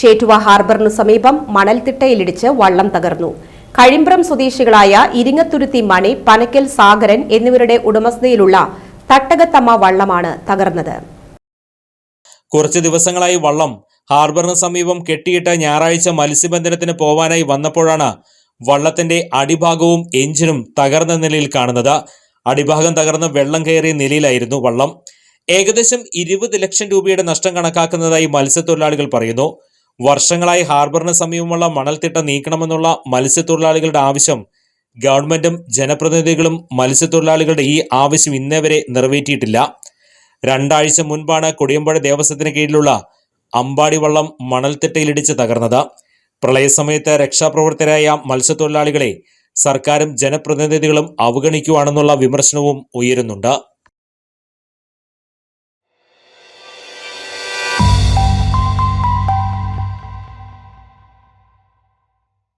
ചേറ്റുവ ഹാർബറിനു സമീപം മണൽത്തിട്ടയിലിടിച്ച് വള്ളം തകർന്നു. കഴിമ്പ്രം സ്വദേശികളായ ഇരിങ്ങത്തുരുത്തി മണി പനക്കൽ സാഗരൻ എന്നിവരുടെ ഉടമസ്ഥതയിലുള്ള തട്ടകത്തമ്മ വള്ളമാണ് തകർന്നത്. കുറച്ച് ദിവസങ്ങളായി വള്ളം ഹാർബറിന് സമീപം കെട്ടിയിട്ട ഞായറാഴ്ച മത്സ്യബന്ധനത്തിന് പോവാനായി വന്നപ്പോഴാണ് വള്ളത്തിന്റെ അടിഭാഗവും എഞ്ചിനും തകർന്ന നിലയിൽ കാണുന്നത്. അടിഭാഗം തകർന്ന് വെള്ളം കയറിയ നിലയിലായിരുന്നു വള്ളം. ഏകദേശം ഇരുപത് ലക്ഷം രൂപയുടെ നഷ്ടം കണക്കാക്കുന്നതായി മത്സ്യത്തൊഴിലാളികൾ പറയുന്നു. വർഷങ്ങളായി ഹാർബറിന് സമീപമുള്ള മണൽത്തിട്ട നീക്കണമെന്നുള്ള മത്സ്യത്തൊഴിലാളികളുടെ ആവശ്യം ഗവൺമെന്റും ജനപ്രതിനിധികളും മത്സ്യത്തൊഴിലാളികളുടെ ഈ ആവശ്യം ഇന്നേ വരെ നിറവേറ്റിയിട്ടില്ല. രണ്ടാഴ്ച മുൻപാണ് കൊടിയമ്പുഴ ദേവസ്വത്തിന് കീഴിലുള്ള അമ്പാടി വള്ളം മണൽത്തിട്ടയിലിടിച്ച് തകർന്നത്. പ്രളയസമയത്ത് രക്ഷാപ്രവർത്തകരായ മത്സ്യത്തൊഴിലാളികളെ സർക്കാരും ജനപ്രതിനിധികളും അവഗണിക്കുവാണെന്നുള്ള വിമർശനവും ഉയരുന്നുണ്ട്.